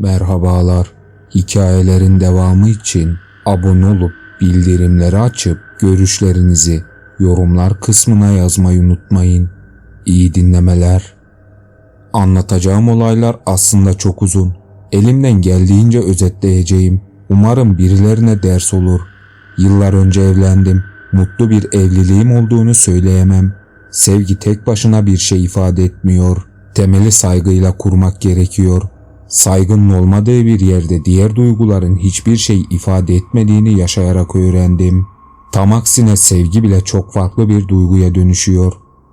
Merhabalar. Hikayelerin devamı için abone olup bildirimleri açıp görüşlerinizi yorumlar kısmına yazmayı unutmayın. İyi dinlemeler. Anlatacağım olaylar aslında çok uzun. Elimden geldiğince özetleyeceğim. Umarım birilerine ders olur. Yıllar önce evlendim. Mutlu bir evliliğim olduğunu söyleyemem. Sevgi tek başına bir şey ifade etmiyor. Temeli saygıyla kurmak gerekiyor. Saygının olmadığı bir yerde diğer duyguların hiçbir şey ifade etmediğini yaşayarak öğrendim. Tam aksine sevgi bile çok farklı bir duyguya dönüşüyor.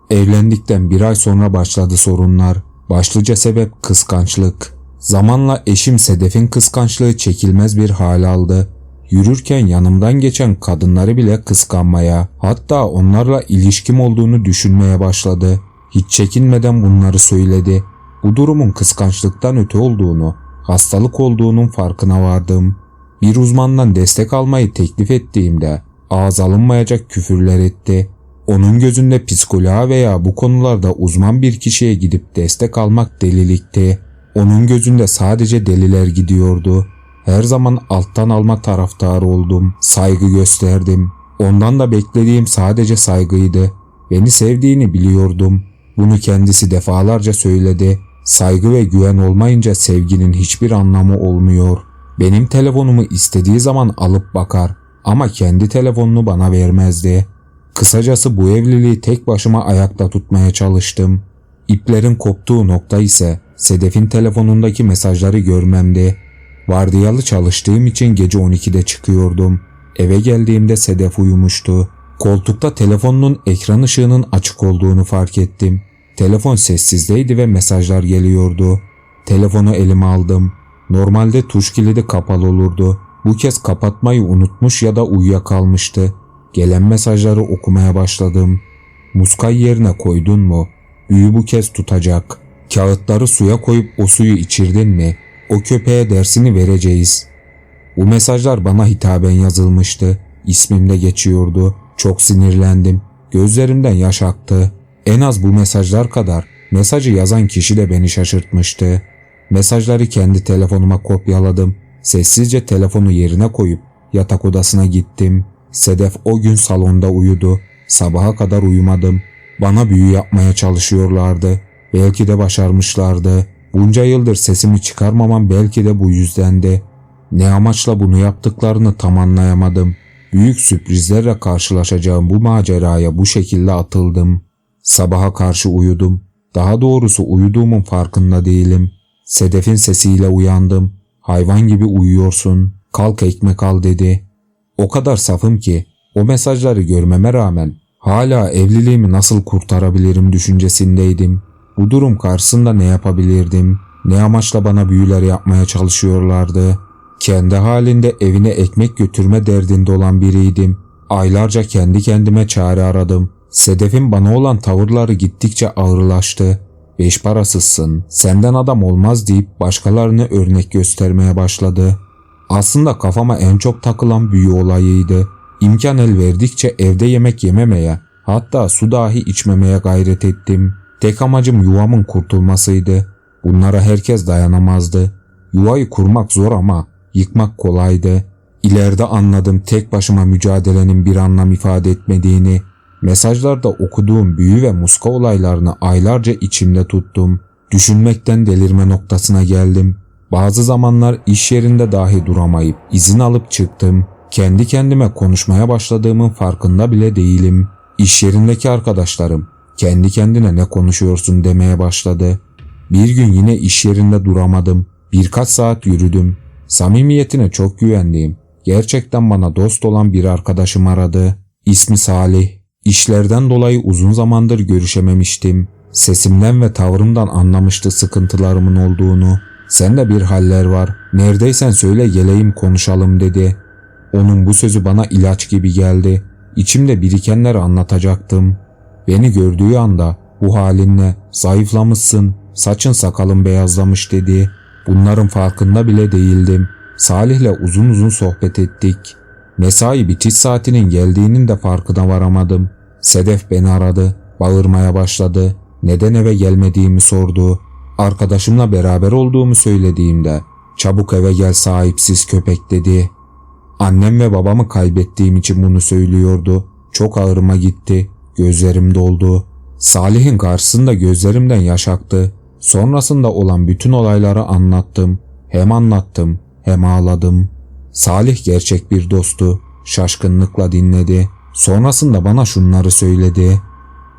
Evlendikten bir ay sonra başladı sorunlar. Başlıca sebep kıskançlık. Zamanla eşim Sedef'in kıskançlığı çekilmez bir hal aldı. Yürürken yanımdan geçen kadınları bile kıskanmaya, hatta onlarla ilişkim olduğunu düşünmeye başladı. Hiç çekinmeden bunları söyledi. Bu durumun kıskançlıktan öte olduğunu, hastalık olduğunun farkına vardım. Bir uzmandan destek almayı teklif ettiğimde ağız alınmayacak küfürler etti. Onun gözünde psikoloğa veya bu konularda uzman bir kişiye gidip destek almak delilikti. Onun gözünde sadece deliler gidiyordu. Her zaman alttan alma taraftarı oldum. Saygı gösterdim. Ondan da beklediğim sadece saygıydı. Beni sevdiğini biliyordum. Bunu kendisi defalarca söyledi. Saygı ve güven olmayınca sevginin hiçbir anlamı olmuyor. Benim telefonumu istediği zaman alıp bakar ama kendi telefonunu bana vermezdi. Kısacası bu evliliği tek başıma ayakta tutmaya çalıştım. İplerin koptuğu nokta ise Sedef'in telefonundaki mesajları görmemdi. Vardiyalı çalıştığım için gece 12'de çıkıyordum. Eve geldiğimde Sedef uyumuştu. Koltukta telefonunun ekran ışığının açık olduğunu fark ettim. Telefon sessizdeydi ve mesajlar geliyordu. Telefonu elime aldım. Normalde tuş kilidi kapalı olurdu. Bu kez kapatmayı unutmuş ya da uyuyakalmıştı. Gelen mesajları okumaya başladım. Muskay yerine koydun mu? Büyü bu kez tutacak. Kağıtları suya koyup o suyu içirdin mi? O köpeğe dersini vereceğiz. Bu mesajlar bana hitaben yazılmıştı. İsmim de geçiyordu. Çok sinirlendim. Gözlerimden yaş aktı. En az bu mesajlar kadar mesajı yazan kişi de beni şaşırtmıştı. Mesajları kendi telefonuma kopyaladım. Sessizce telefonu yerine koyup yatak odasına gittim. Sedef o gün salonda uyudu. Sabaha kadar uyumadım. Bana büyü yapmaya çalışıyorlardı. Belki de başarmışlardı. Bunca yıldır sesimi çıkarmamam belki de bu yüzdendi. Ne amaçla bunu yaptıklarını tam anlayamadım. Büyük sürprizlerle karşılaşacağım bu maceraya bu şekilde atıldım. Sabaha karşı uyudum. Daha doğrusu uyuduğumun farkında değilim. Sedef'in sesiyle uyandım. Hayvan gibi uyuyorsun. Kalk ekmek al dedi. O kadar safım ki o mesajları görmeme rağmen hala evliliğimi nasıl kurtarabilirim düşüncesindeydim. Bu durum karşısında ne yapabilirdim? Ne amaçla bana büyüler yapmaya çalışıyorlardı? Kendi halinde evine ekmek götürme derdinde olan biriydim. Aylarca kendi kendime çare aradım. Sedef'in bana olan tavırları gittikçe ağırlaştı. Beş parasızsın, senden adam olmaz deyip başkalarını örnek göstermeye başladı. Aslında kafama en çok takılan büyü olayıydı. İmkan el verdikçe evde yemek yememeye, hatta su dahi içmemeye gayret ettim. Tek amacım yuvamın kurtulmasıydı. Bunlara herkes dayanamazdı. Yuvayı kurmak zor ama yıkmak kolaydı. İleride anladım tek başıma mücadelenin bir anlam ifade etmediğini. Mesajlarda okuduğum büyü ve muska olaylarını aylarca içimde tuttum. Düşünmekten delirme noktasına geldim. Bazı zamanlar iş yerinde dahi duramayıp izin alıp çıktım. Kendi kendime konuşmaya başladığımın farkında bile değilim. İş yerindeki arkadaşlarım kendi kendine ne konuşuyorsun demeye başladı. Bir gün yine iş yerinde duramadım. Birkaç saat yürüdüm. Samimiyetine çok güvendiğim, gerçekten bana dost olan bir arkadaşım aradı. İsmi Salih. İşlerden dolayı uzun zamandır görüşememiştim. Sesimden ve tavrımdan anlamıştı sıkıntılarımın olduğunu. Sende bir haller var. Neredeysen söyle geleyim konuşalım dedi. Onun bu sözü bana ilaç gibi geldi. İçimde birikenleri anlatacaktım. Beni gördüğü anda bu halinle zayıflamışsın, saçın sakalın beyazlamış dedi. Bunların farkında bile değildim. Salih'le uzun uzun sohbet ettik. Mesai bitiş saatinin geldiğinin de farkına varamadım. Sedef beni aradı, bağırmaya başladı. Neden eve gelmediğimi sordu. Arkadaşımla beraber olduğumu söylediğimde Çabuk eve gel sahipsiz köpek dedi. Annem ve babamı kaybettiğim için bunu söylüyordu. Çok ağırıma gitti. Gözlerim doldu. Salih'in karşısında gözlerimden yaş aktı. Sonrasında olan bütün olayları anlattım. Hem anlattım hem ağladım. Salih gerçek bir dostu. Şaşkınlıkla dinledi. Sonrasında bana şunları söyledi.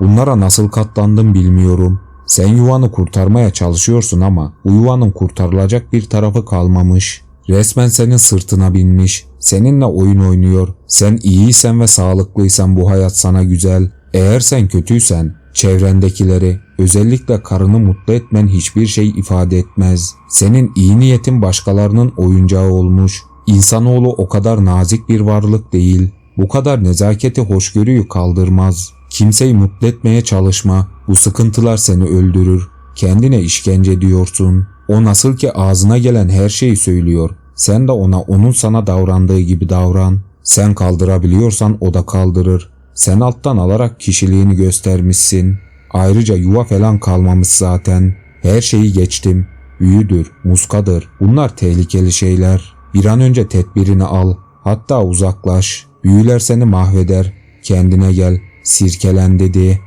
Bunlara nasıl katlandım bilmiyorum. Sen yuvanı kurtarmaya çalışıyorsun ama bu yuvanın kurtarılacak bir tarafı kalmamış. Resmen senin sırtına binmiş. Seninle oyun oynuyor. Sen iyiysen ve sağlıklıysan bu hayat sana güzel. Eğer sen kötüysen çevrendekileri, özellikle karını mutlu etmen hiçbir şey ifade etmez. Senin iyi niyetin başkalarının oyuncağı olmuş. İnsanoğlu o kadar nazik bir varlık değil. Bu kadar nezaketi hoşgörüyü kaldırmaz. Kimseyi mutlu etmeye çalışma. Bu sıkıntılar seni öldürür. Kendine işkence diyorsun. O nasıl ki ağzına gelen her şeyi söylüyor. Sen de ona onun sana davrandığı gibi davran. Sen kaldırabiliyorsan o da kaldırır. Sen alttan alarak kişiliğini göstermişsin. Ayrıca yuva falan kalmamış zaten. Her şeyi geçtim. Büyüdür, muskadır. Bunlar tehlikeli şeyler. Bir an önce tedbirini al. Hatta uzaklaş. Büyüler seni mahveder. Kendine gel. Sirkelen dedi.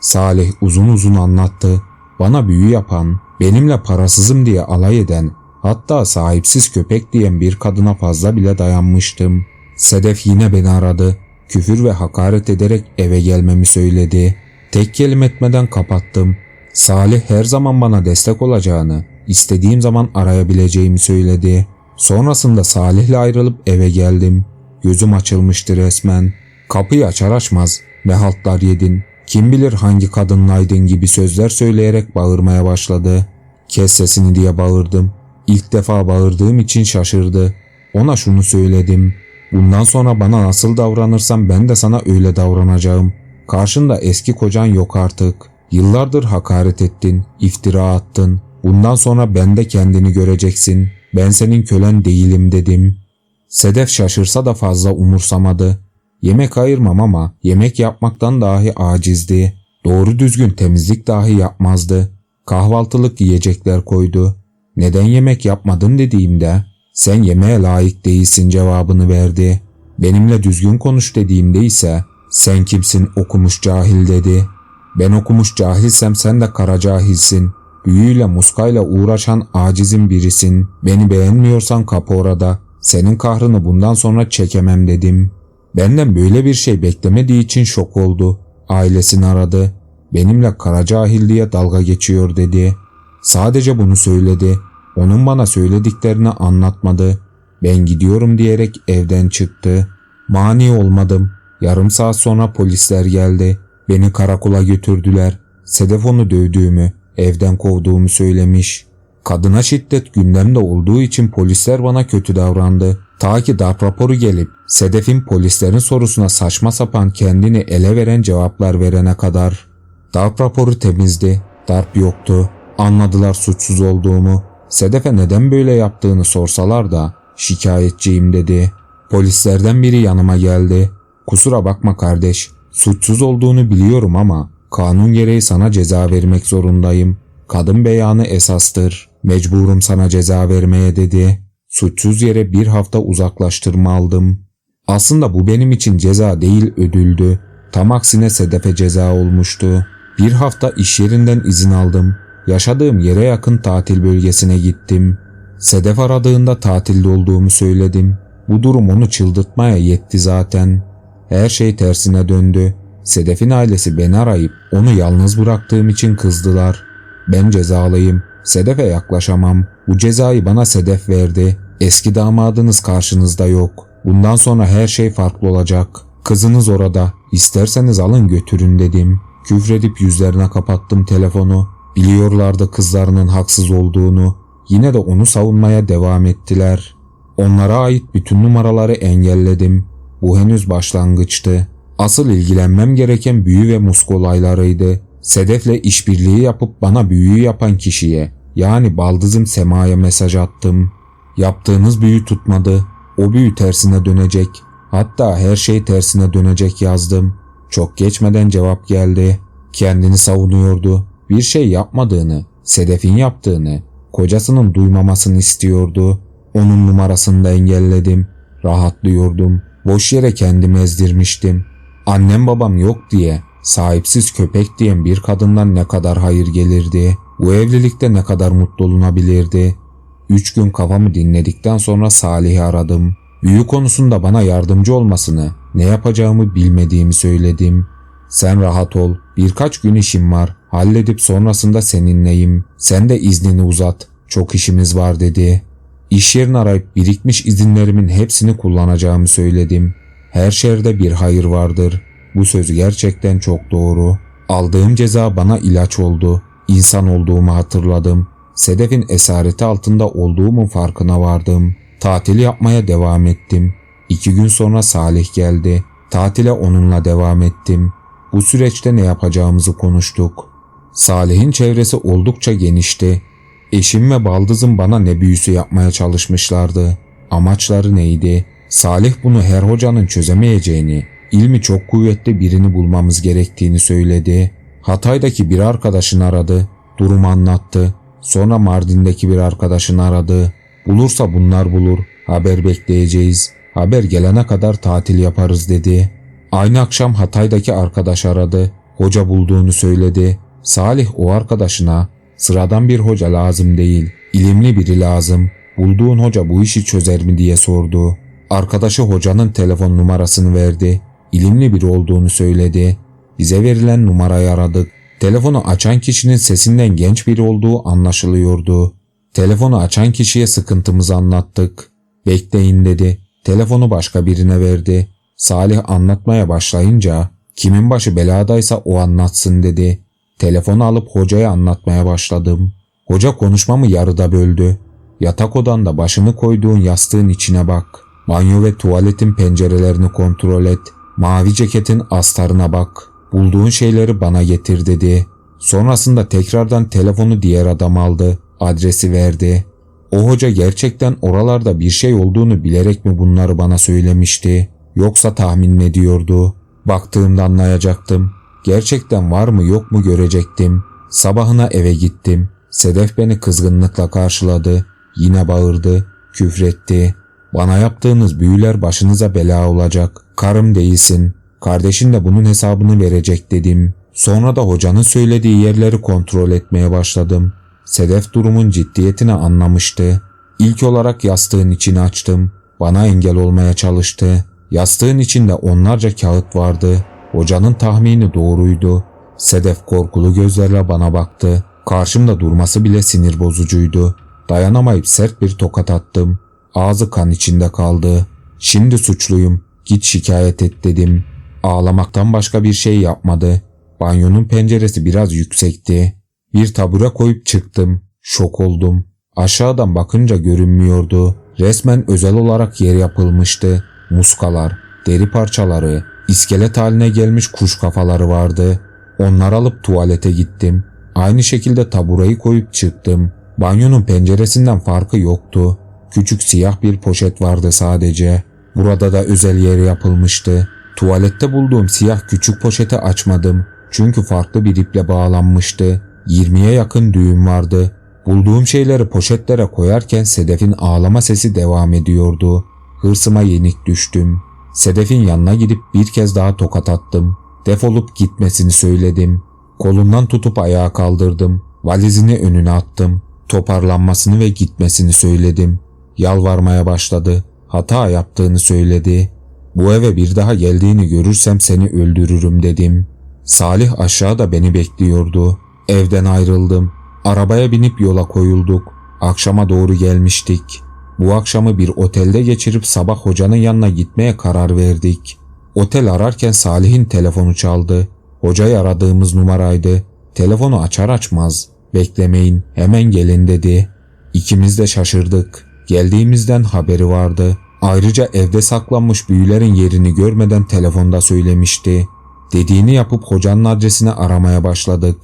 Salih uzun uzun anlattı. Bana büyü yapan, benimle parasızım diye alay eden, hatta sahipsiz köpek diyen bir kadına fazla bile dayanmıştım. Sedef yine beni aradı. Küfür ve hakaret ederek eve gelmemi söyledi. Tek kelime etmeden kapattım. Salih her zaman bana destek olacağını, istediğim zaman arayabileceğimi söyledi. Sonrasında Salih'le ayrılıp eve geldim. Gözüm açılmıştı resmen. Kapıyı açar açmaz ne haltlar yedin, kim bilir hangi kadınlaydın gibi sözler söyleyerek bağırmaya başladı. Kes sesini diye bağırdım. İlk defa bağırdığım için şaşırdı. Ona şunu söyledim. Bundan sonra bana nasıl davranırsan ben de sana öyle davranacağım. Karşında eski kocan yok artık. Yıllardır hakaret ettin, iftira attın. Bundan sonra ben de kendini göreceksin. Ben senin kölen değilim dedim. Sedef şaşırsa da fazla umursamadı. Yemek ayırmam ama yemek yapmaktan dahi acizdi. Doğru düzgün temizlik dahi yapmazdı. Kahvaltılık yiyecekler koydu. Neden yemek yapmadın dediğimde sen yemeğe layık değilsin cevabını verdi. Benimle düzgün konuş dediğimde ise sen kimsin okumuş cahil dedi. Ben okumuş cahilsem sen de kara cahilsin. Büyüyle muskayla uğraşan acizin birisin. Beni beğenmiyorsan kapı orada. Senin kahrını bundan sonra çekemem dedim. Benden böyle bir şey beklemediği için şok oldu. Ailesini aradı. Benimle kara cahil diye dalga geçiyor dedi. Sadece bunu söyledi. Onun bana söylediklerini anlatmadı. Ben gidiyorum diyerek evden çıktı. Mani olmadım. Yarım saat sonra polisler geldi. Beni karakola götürdüler. Sedef onu dövdüğümü, evden kovduğumu söylemiş. Kadına şiddet gündemde olduğu için polisler bana kötü davrandı. Ta ki darp raporu gelip Sedef'in polislerin sorusuna saçma sapan kendini ele veren cevaplar verene kadar. Darp raporu temizdi. Darp yoktu. Anladılar suçsuz olduğumu. Sedef'e neden böyle yaptığını sorsalar da şikayetçiyim dedi. Polislerden biri yanıma geldi. Kusura bakma kardeş. Suçsuz olduğunu biliyorum ama kanun gereği sana ceza vermek zorundayım. Kadın beyanı esastır. Mecburum sana ceza vermeye dedi. Suçsuz yere bir hafta uzaklaştırma aldım. Aslında bu benim için ceza değil ödüldü. Tam aksine Sedef'e ceza olmuştu. Bir hafta iş yerinden izin aldım. Yaşadığım yere yakın tatil bölgesine gittim. Sedef aradığında tatilde olduğumu söyledim. Bu durum onu çıldırtmaya yetti zaten. Her şey tersine döndü. Sedef'in ailesi beni arayıp onu yalnız bıraktığım için kızdılar. Ben cezalıyım. Sedef'e yaklaşamam. Bu cezayı bana Sedef verdi. Eski damadınız karşınızda yok. Bundan sonra her şey farklı olacak. Kızınız orada. İsterseniz alın götürün dedim. Küfredip yüzlerine kapattım telefonu. Biliyorlardı kızlarının haksız olduğunu. Yine de onu savunmaya devam ettiler. Onlara ait bütün numaraları engelledim. Bu henüz başlangıçtı. Asıl ilgilenmem gereken büyü ve musk olaylarıydı. Sedef'le işbirliği yapıp bana büyüyü yapan kişiye yani baldızım Sema'ya mesaj attım. Yaptığınız büyü tutmadı. O büyü tersine dönecek. Hatta her şey tersine dönecek yazdım. Çok geçmeden cevap geldi. Kendini savunuyordu. Bir şey yapmadığını, Sedef'in yaptığını, kocasının duymamasını istiyordu. Onun numarasını da engelledim. Rahatlıyordum. Boş yere kendimi ezdirmiştim. Annem babam yok diye, sahipsiz köpek diyen bir kadından ne kadar hayır gelirdi. Bu evlilikte ne kadar mutlu olunabilirdi. Üç gün kafamı dinledikten sonra Salih'i aradım. Büyü konusunda bana yardımcı olmasını, ne yapacağımı bilmediğimi söyledim. Sen rahat ol, birkaç gün işim var, halledip sonrasında seninleyim. Sen de iznini uzat, çok işimiz var dedi. İş yerini arayıp birikmiş izinlerimin hepsini kullanacağımı söyledim. Her şerde bir hayır vardır. Bu söz gerçekten çok doğru. Aldığım ceza bana ilaç oldu. İnsan olduğumu hatırladım. Sedef'in esareti altında olduğumun farkına vardım. Tatil yapmaya devam ettim. İki gün sonra Salih geldi. Tatile onunla devam ettim. Bu süreçte ne yapacağımızı konuştuk. Salih'in çevresi oldukça genişti. Eşim ve baldızım bana ne büyüsü yapmaya çalışmışlardı. Amaçları neydi? Salih bunu her hocanın çözemeyeceğini, ilmi çok kuvvetli birini bulmamız gerektiğini söyledi. Hatay'daki bir arkadaşını aradı, durumu anlattı. Sonra Mardin'deki bir arkadaşını aradı. Bulursa bunlar bulur, haber bekleyeceğiz. Haber gelene kadar tatil yaparız dedi. Aynı akşam Hatay'daki arkadaş aradı. Hoca bulduğunu söyledi. Salih o arkadaşına sıradan bir hoca lazım değil, ilimli biri lazım. Bulduğun hoca bu işi çözer mi diye sordu. Arkadaşı hocanın telefon numarasını verdi. İlimli biri olduğunu söyledi. Bize verilen numarayı aradık. Telefonu açan kişinin sesinden genç biri olduğu anlaşılıyordu. Telefonu açan kişiye sıkıntımızı anlattık. Bekleyin dedi. Telefonu başka birine verdi. Salih anlatmaya başlayınca kimin başı beladaysa o anlatsın dedi. Telefonu alıp hocaya anlatmaya başladım. Hoca konuşmamı yarıda böldü. Yatak odanda başını koyduğun yastığın içine bak. Banyo ve tuvaletin pencerelerini kontrol et. Mavi ceketin astarına bak. Bulduğun şeyleri bana getir dedi. Sonrasında tekrardan telefonu diğer adam aldı. Adresi verdi. O hoca gerçekten oralarda bir şey olduğunu bilerek mi bunları bana söylemişti? Yoksa tahmin ediyordu? Baktığımda anlayacaktım. Gerçekten var mı yok mu görecektim. Sabahına eve gittim. Sedef beni kızgınlıkla karşıladı. Yine bağırdı, küfretti. Bana yaptığınız büyüler başınıza bela olacak. Karım değilsin. Kardeşin de bunun hesabını verecek dedim. Sonra da hocanın söylediği yerleri kontrol etmeye başladım. Sedef durumun ciddiyetini anlamıştı. İlk olarak yastığın içini açtım. Bana engel olmaya çalıştı. Yastığın içinde onlarca kağıt vardı. Hocanın tahmini doğruydu. Sedef korkulu gözlerle bana baktı. Karşımda durması bile sinir bozucuydu. Dayanamayıp sert bir tokat attım. Ağzı kan içinde kaldı. Şimdi suçluyum. Git şikayet et dedim. Ağlamaktan başka bir şey yapmadı. Banyonun penceresi biraz yüksekti. Bir tabure koyup çıktım. Şok oldum. Aşağıdan bakınca görünmüyordu. Resmen özel olarak yer yapılmıştı. Muskalar, deri parçaları, iskelet haline gelmiş kuş kafaları vardı. Onlar alıp tuvalete gittim. Aynı şekilde taburayı koyup çıktım. Banyonun penceresinden farkı yoktu. Küçük siyah bir poşet vardı sadece. Burada da özel yer yapılmıştı. Tuvalette bulduğum siyah küçük poşeti açmadım. Çünkü farklı bir iple bağlanmıştı. 20'ye yakın düğüm vardı. Bulduğum şeyleri poşetlere koyarken Sedef'in ağlama sesi devam ediyordu. Hırsıma yenik düştüm. Sedef'in yanına gidip bir kez daha tokat attım. Defolup gitmesini söyledim. Kolundan tutup ayağa kaldırdım. Valizini önüne attım. Toparlanmasını ve gitmesini söyledim. Yalvarmaya başladı. Hata yaptığını söyledi. Bu eve bir daha geldiğini görürsem seni öldürürüm dedim. Salih aşağıda beni bekliyordu. Evden ayrıldım. Arabaya binip yola koyulduk. Akşama doğru gelmiştik. Bu akşamı bir otelde geçirip sabah hocanın yanına gitmeye karar verdik. Otel ararken Salih'in telefonu çaldı. Hocayı aradığımız numaraydı. Telefonu açar açmaz. Beklemeyin hemen gelin dedi. İkimiz de şaşırdık. Geldiğimizden haberi vardı. Ayrıca evde saklanmış büyülerin yerini görmeden telefonda söylemişti. Dediğini yapıp hocanın adresini aramaya başladık.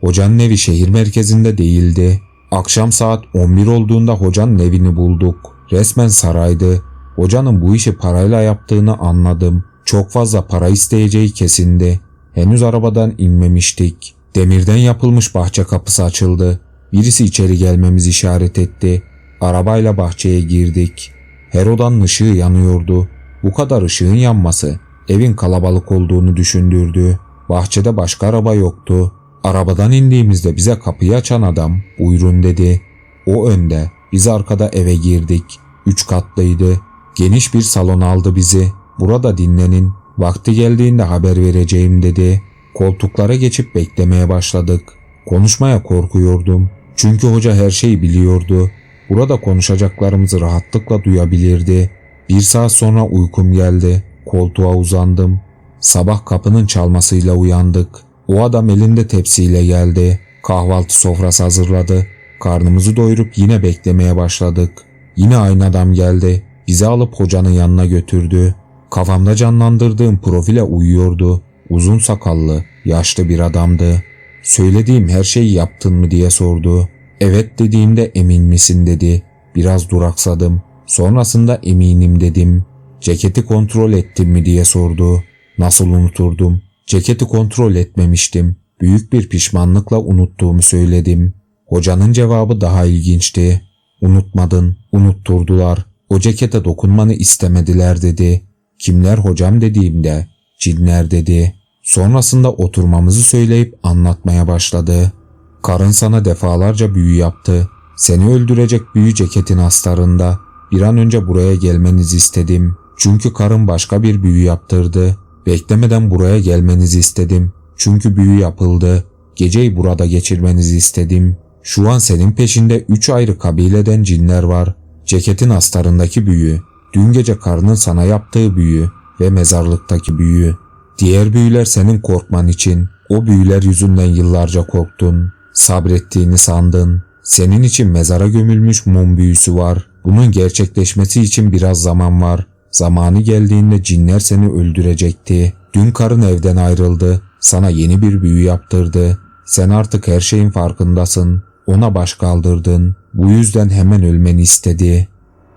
Hocanın evi şehir merkezinde değildi. Akşam saat 11 olduğunda hocanın evini bulduk. Resmen saraydı. Hocanın bu işi parayla yaptığını anladım. Çok fazla para isteyeceği kesindi. Henüz arabadan inmemiştik. Demirden yapılmış bahçe kapısı açıldı. Birisi içeri gelmemizi işaret etti. Arabayla bahçeye girdik. Her odanın ışığı yanıyordu. Bu kadar ışığın yanması evin kalabalık olduğunu düşündürdü. Bahçede başka araba yoktu. Arabadan indiğimizde bize kapıyı açan adam buyurun dedi. O önde, biz arkada eve girdik. Üç katlıydı. Geniş bir salon aldı bizi. Burada dinlenin. Vakti geldiğinde haber vereceğim dedi. Koltuklara geçip beklemeye başladık. Konuşmaya korkuyordum. Çünkü hoca her şeyi biliyordu. Burada konuşacaklarımızı rahatlıkla duyabilirdi. Bir saat sonra uykum geldi. Koltuğa uzandım. Sabah kapının çalmasıyla uyandık. O adam elinde tepsiyle geldi. Kahvaltı sofrası hazırladı. Karnımızı doyurup yine beklemeye başladık. Yine aynı adam geldi. Bizi alıp hocanın yanına götürdü. Kafamda canlandırdığım profile uyuyordu. Uzun sakallı, yaşlı bir adamdı. Söylediğim her şeyi yaptın mı diye sordu. Evet dediğimde emin misin dedi. Biraz duraksadım. Sonrasında eminim dedim. Ceketi kontrol ettin mi diye sordu. Nasıl unuturdum? Ceketi kontrol etmemiştim. Büyük bir pişmanlıkla unuttuğumu söyledim. Hocanın cevabı daha ilginçti. Unutmadın, unutturdular. O cekete dokunmanı istemediler dedi. Kimler hocam dediğimde, cinler dedi. Sonrasında oturmamızı söyleyip anlatmaya başladı. Karın sana defalarca büyü yaptı. Seni öldürecek büyü ceketin astarında. Bir an önce buraya gelmenizi istedim. Çünkü karın başka bir büyü yaptırdı. Beklemeden buraya gelmenizi istedim. Çünkü büyü yapıldı. Geceyi burada geçirmenizi istedim. Şu an senin peşinde üç ayrı kabileden cinler var. Ceketin astarındaki büyü, dün gece karnın sana yaptığı büyü ve mezarlıktaki büyü. Diğer büyüler senin korkman için. O büyüler yüzünden yıllarca korktun. Sabrettiğini sandın. Senin için mezara gömülmüş mum büyüsü var. Bunun gerçekleşmesi için biraz zaman var. Zamanı geldiğinde cinler seni öldürecekti. Dün karın evden ayrıldı. Sana yeni bir büyü yaptırdı. Sen artık her şeyin farkındasın. Ona baş kaldırdın. Bu yüzden hemen ölmeni istedi.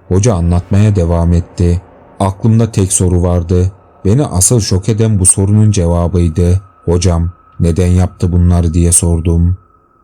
Hoca anlatmaya devam etti. Aklımda tek soru vardı. Beni asıl şok eden bu sorunun cevabıydı. Hocam neden yaptı bunları diye sordum.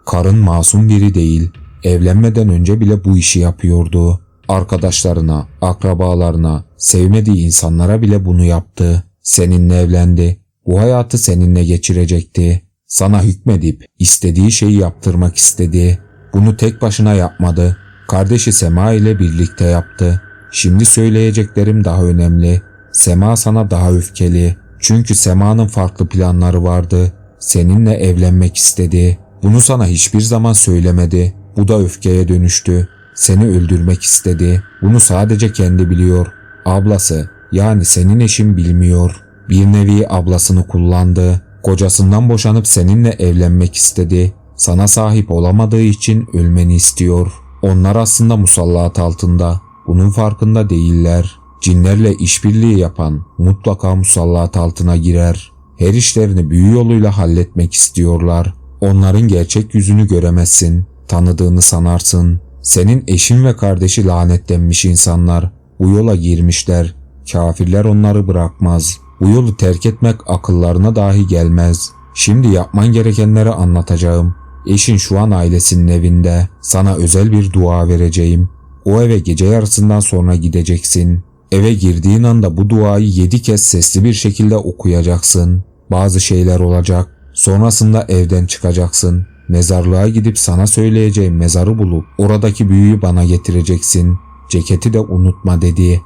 Karın masum biri değil. Evlenmeden önce bile bu işi yapıyordu. Arkadaşlarına, akrabalarına, sevmediği insanlara bile bunu yaptı. Seninle evlendi. Bu hayatı seninle geçirecekti. Sana hükmedip istediği şeyi yaptırmak istedi. Bunu tek başına yapmadı. Kardeşi Sema ile birlikte yaptı. Şimdi söyleyeceklerim daha önemli. Sema sana daha öfkeli. Çünkü Sema'nın farklı planları vardı. Seninle evlenmek istedi. Bunu sana hiçbir zaman söylemedi. Bu da öfkeye dönüştü. Seni öldürmek istedi. Bunu sadece kendi biliyor. Ablası yani senin eşin bilmiyor. Bir nevi ablasını kullandı. Kocasından boşanıp seninle evlenmek istedi. Sana sahip olamadığı için ölmeni istiyor. Onlar aslında musallat altında. Bunun farkında değiller. Cinlerle işbirliği yapan mutlaka musallat altına girer. Her işlerini büyü yoluyla halletmek istiyorlar. Onların gerçek yüzünü göremezsin. Tanıdığını sanarsın. Senin eşin ve kardeşi lanetlenmiş insanlar. Bu yola girmişler. Kafirler onları bırakmaz. Bu yolu terk etmek akıllarına dahi gelmez. Şimdi yapman gerekenleri anlatacağım. Eşin şu an ailesinin evinde. Sana özel bir dua vereceğim. O eve gece yarısından sonra gideceksin. Eve girdiğin anda bu duayı yedi kez sesli bir şekilde okuyacaksın. Bazı şeyler olacak. Sonrasında evden çıkacaksın. Mezarlığa gidip sana söyleyeceğim mezarı bulup oradaki büyüyü bana getireceksin. Ceketi de unutma dedi.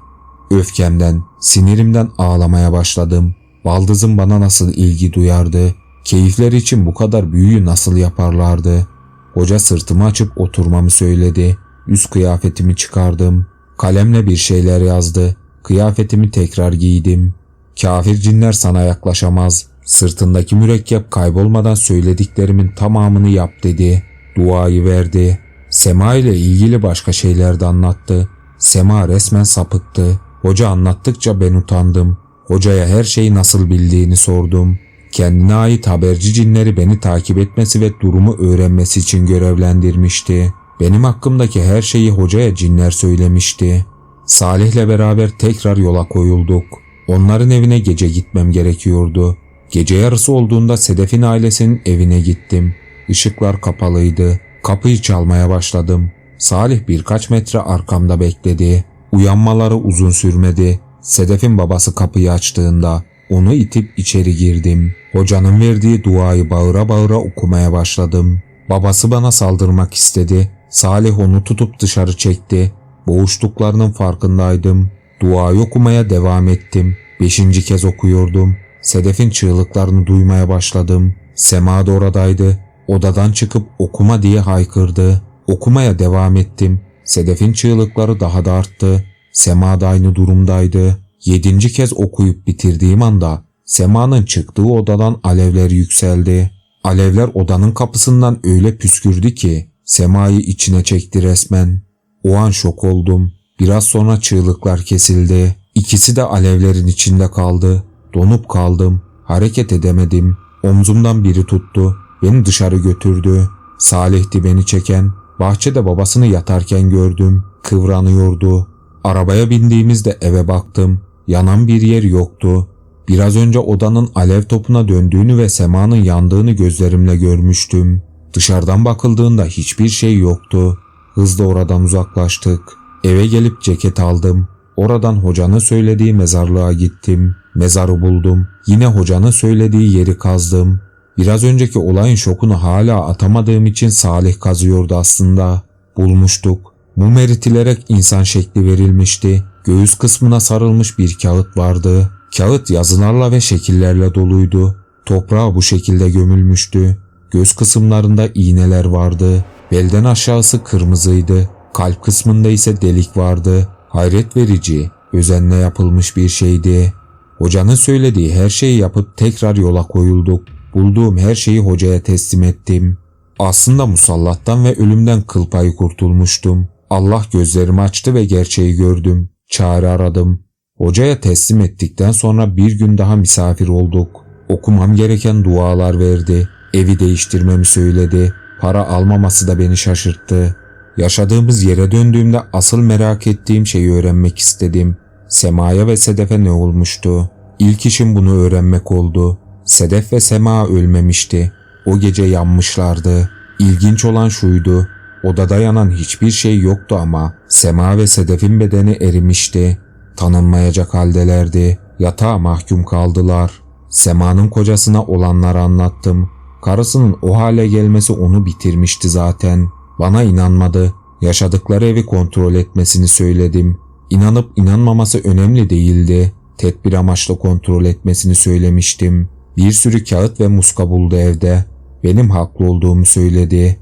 Öfkemden, sinirimden ağlamaya başladım. Baldızım bana nasıl ilgi duyardı. Keyifler için bu kadar büyüyü nasıl yaparlardı. Hoca sırtımı açıp oturmamı söyledi. Üst kıyafetimi çıkardım. Kalemle bir şeyler yazdı. Kıyafetimi tekrar giydim. Kafir cinler sana yaklaşamaz. Sırtındaki mürekkep kaybolmadan söylediklerimin tamamını yap dedi. Duayı verdi. Sema ile ilgili başka şeyler de anlattı. Sema resmen sapıttı. Hoca anlattıkça ben utandım. Hocaya her şeyi nasıl bildiğini sordum. Kendine ait haberci cinleri beni takip etmesi ve durumu öğrenmesi için görevlendirmişti. Benim hakkımdaki her şeyi hocaya cinler söylemişti. Salih'le beraber tekrar yola koyulduk. Onların evine gece gitmem gerekiyordu. Gece yarısı olduğunda Sedef'in ailesinin evine gittim. Işıklar kapalıydı. Kapıyı çalmaya başladım. Salih birkaç metre arkamda bekledi. Uyanmaları uzun sürmedi. Sedef'in babası kapıyı açtığında onu itip içeri girdim. Hocanın verdiği duayı bağıra bağıra okumaya başladım. Babası bana saldırmak istedi. Salih onu tutup dışarı çekti. Boğuştuklarının farkındaydım. Duayı okumaya devam ettim. Beşinci kez okuyordum. Sedef'in çığlıklarını duymaya başladım. Sema da oradaydı. Odadan çıkıp okuma diye haykırdı. Okumaya devam ettim. Sedef'in çığlıkları daha da arttı. Sema da aynı durumdaydı. Yedinci kez okuyup bitirdiğim anda Sema'nın çıktığı odadan alevler yükseldi. Alevler odanın kapısından öyle püskürdü ki Sema'yı içine çekti resmen. O an şok oldum. Biraz sonra çığlıklar kesildi. İkisi de alevlerin içinde kaldı. Donup kaldım. Hareket edemedim. Omzumdan biri tuttu. Beni dışarı götürdü. Salih'ti beni çeken. Bahçede babasını yatarken gördüm. Kıvranıyordu. Arabaya bindiğimizde eve baktım. Yanan bir yer yoktu. Biraz önce odanın alev topuna döndüğünü ve semanın yandığını gözlerimle görmüştüm. Dışarıdan bakıldığında hiçbir şey yoktu. Hızla oradan uzaklaştık. Eve gelip ceket aldım. Oradan hocanın söylediği mezarlığa gittim. Mezarı buldum. Yine hocanın söylediği yeri kazdım. Biraz önceki olayın şokunu hala atamadığım için Salih kazıyordu aslında. Bulmuştuk. Mum eritilerek insan şekli verilmişti. Göğüs kısmına sarılmış bir kağıt vardı. Kağıt yazılarla ve şekillerle doluydu. Toprağa bu şekilde gömülmüştü. Göz kısımlarında iğneler vardı. Belden aşağısı kırmızıydı. Kalp kısmında ise delik vardı. Hayret verici, özenle yapılmış bir şeydi. Hocanın söylediği her şeyi yapıp tekrar yola koyulduk. Bulduğum her şeyi hocaya teslim ettim. Aslında musallattan ve ölümden kıl payı kurtulmuştum. Allah gözlerimi açtı ve gerçeği gördüm. Çare aradım. Hocaya teslim ettikten sonra bir gün daha misafir olduk. Okumam gereken dualar verdi. Evi değiştirmemi söyledi. Para almaması da beni şaşırttı. Yaşadığımız yere döndüğümde asıl merak ettiğim şeyi öğrenmek istedim. Sema'ya ve Sedef'e ne olmuştu? İlk işim bunu öğrenmek oldu. Sedef ve Sema ölmemişti. O gece yanmışlardı. İlginç olan şuydu. Odada yanan hiçbir şey yoktu ama Sema ve Sedef'in bedeni erimişti. Tanınmayacak haldelerdi. Yatağa mahkum kaldılar. Sema'nın kocasına olanları anlattım. Karısının o hale gelmesi onu bitirmişti zaten. Bana inanmadı. Yaşadıkları evi kontrol etmesini söyledim. İnanıp inanmaması önemli değildi. Tedbir amaçlı kontrol etmesini söylemiştim. Bir sürü kağıt ve muska buldu evde. Benim haklı olduğumu söyledi.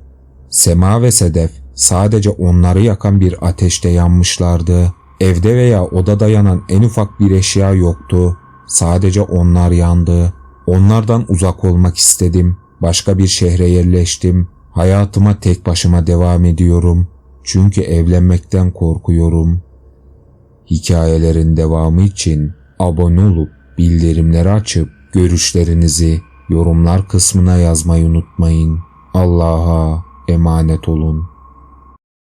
Sema ve Sedef sadece onları yakan bir ateşte yanmışlardı. Evde veya odada yanan en ufak bir eşya yoktu. Sadece onlar yandı. Onlardan uzak olmak istedim. Başka bir şehre yerleştim. Hayatıma tek başıma devam ediyorum. Çünkü evlenmekten korkuyorum. Hikayelerin devamı için abone olup bildirimleri açıp görüşlerinizi yorumlar kısmına yazmayı unutmayın. Allah'a emanet olun.